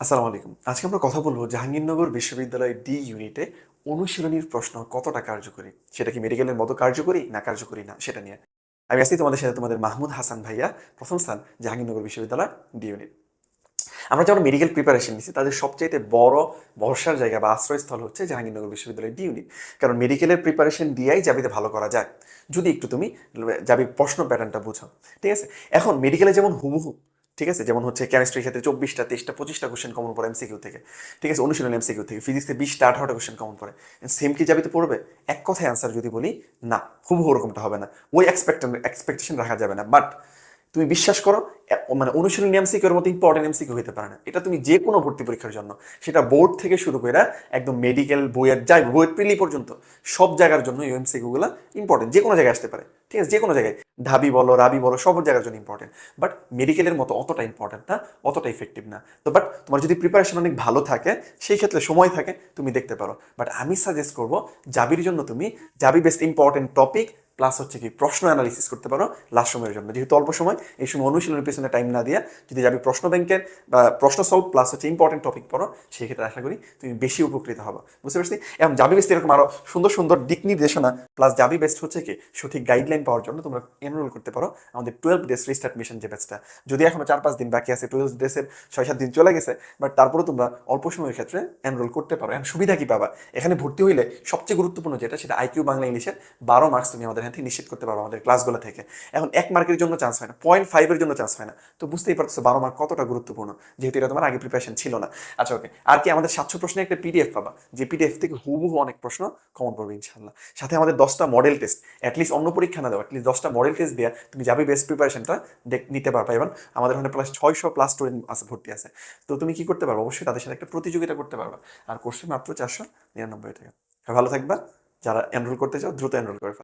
আসসালামু আলাইকুম আজকে আমরা কথা বলব জাহাঙ্গীরনগর বিশ্ববিদ্যালয় ডি ইউনিটে অনুশীলনীর প্রশ্ন কতটা কার্যকরী? সেটা কি মেডিকেলের মতো কার্যকরী না কার্যকরী না? সেটা নিয়ে। আমি আজকে তোমাদের সাথে তোমাদের মাহমুদ হাসান ভাইয়া, প্রথম স্থান জাহাঙ্গীরনগর বিশ্ববিদ্যালয় ডি ইউনিট আমরা যারা মেডিকেল প্রিপারেশন নিচ্ছি তাদের সবচাইতে বড় ভরসার জায়গা বা আশ্রয়স্থল হচ্ছে জাহাঙ্গীরনগর বিশ্ববিদ্যালয় ডি ইউনিট কারণ মেডিকেলের প্রিপারেশন দিয়েই জাবিতে ভালো করা যায়। যদি একটু তুমি যাবি প্রশ্ন প্যাটার্নটা বুঝো ঠিক আছে? এখন মেডিকেলে যেমন হুবহু ঠিক আছে? যেমন হচ্ছে কেমিস্ট্রির ক্ষেত্রে চব্বিশটা, তেইশটা, পঁচিশটা কোশ্চেন কমন পড়ে এমসিকিউ থেকে। ঠিক আছে? অনুশীলন এমসিকিউ থেকে। ফিজিক্সে বিশটা, আঠারোটা কোশ্চেন কমন পড়ে। সেম কি যাবিতে পড়বে? এক কথায় অ্যান্সার যদি বলি, না। খুব ওরকমটা হবে না। ওই এক্সপেক্ট এক্সপেকটেশন রাখা যাবে না। বাট তুমি বিশ্বাস করো মানে অনুশীলনী এমসিকিউর মতো ইম্পর্টেন্ট এমসিকিউ হতে পারে না। এটা তুমি যে কোনো ভর্তি পরীক্ষার জন্য। সেটা বোর্ড থেকে শুরু করে একদম মেডিকেল বইয়ের যাই বইয়ের প্রিলি পর্যন্ত, সব জায়গার জন্য এই এমসিকিউ গুলো ইম্পর্টেন্ট যে কোনো জায়গায় আসতে পারে। ঠিক আছে? যে কোনো জায়গায়। ঢাবি বলো, রাবি বলো, সব জায়গার জন্য ইম্পর্টেন্ট বাট মেডিকেলের মতো অতটা ইম্পর্টেন্ট না, অতটা ইফেক্টিভ না। তো বাট তোমার যদি প্রিপারেশন অনেক ভালো থাকে, সেই ক্ষেত্রে সময় থাকে, তুমি দেখতে পারো। বাট আমি সাজেস্ট করব, জাবির জন্য তুমি, Jabi best important topic plus হচ্ছে কি প্রশ্ন অ্যানালিসিস করতে পারো লাস্ট সময়ের জন্য। যেহেতু অল্প সময়, এই সময় অনুশীলনের পিছনে টাইম না দিয়ে যদি যাবি প্রশ্ন ব্যাংকের বা প্রশ্ন সলভ প্লাস হচ্ছে ইম্পর্টেন্ট টপিক পড়ো, সেই ক্ষেত্রে আশা করি তুমি বেশি উপকৃত হবে। বুঝতে পারছি? এবং জাবি বেস্ট এরকম আরও সুন্দর সুন্দর দিক নির্দেশনা প্লাস জাবি বেস্ট হচ্ছে কি সঠিক গাইডলাইন পাওয়ার জন্য তোমরা এনরোল করতে পারো। আমাদের টুয়েলভ ডেস রিস্টার্ট মিশন যে ব্যাচটা যদি এখনও চার পাঁচ দিন বাকি আছে টুয়েলভ ডেসের ছয় সাত দিন চলে গেছে বাট তারপরে তোমরা অল্প সময়ের ক্ষেত্রে এনরোল করতে পারো। এখন সুবিধা কি পাবা? এখানে ভর্তি হইলে সবচেয়ে গুরুত্বপূর্ণ যেটা, সেটা আইকিউ বাংলা ইংলিশের বারো মার্কস তুমি আমাদের এখান থেকে নিশ্চিত করতে পারো আমাদের ক্লাসগুলো থেকে। এখন এক মার্কের জন্য চান্স হয় না পয়েন্ট ফাইভের জন্য চান্স হয় না। তো বুঝতেই পারছ বারো মার্ক কতটা গুরুত্বপূর্ণ, যেহেতু এটা তোমার আগে প্রিপারেশন ছিল না। আচ্ছা ওকে আর কি আমাদের সাতশো প্রশ্নে একটা পিডিএফ পাবা, যে পিডিএফ থেকে হুবহু অনেক প্রশ্ন কমন পড়বে ইনশাল্লাহ সাথে আমাদের দশটা মডেল টেস্ট অ্যাটলিস্ট অন্য পরীক্ষা না দেওয়া অ্যাটলিস্ট দশটা মডেল টেস্ট দেওয়া তুমি যাবে বেস্ট প্রিপারেশনটা নিতে পারবে। এবং আমাদের ওখানে প্লাস ছয়শো প্লাস স্টুডেন্ট আছে, ভর্তি আছে। তো তুমি কি করতে পারবে? অবশ্যই তাদের সাথে একটা প্রতিযোগিতা করতে পারবে। আর কোর্সে মাত্র চারশো নিরানব্বই টাকা। ভালো থাকবা। যারা এনরোল করতে চাও, দ্রুত এনরোল করে।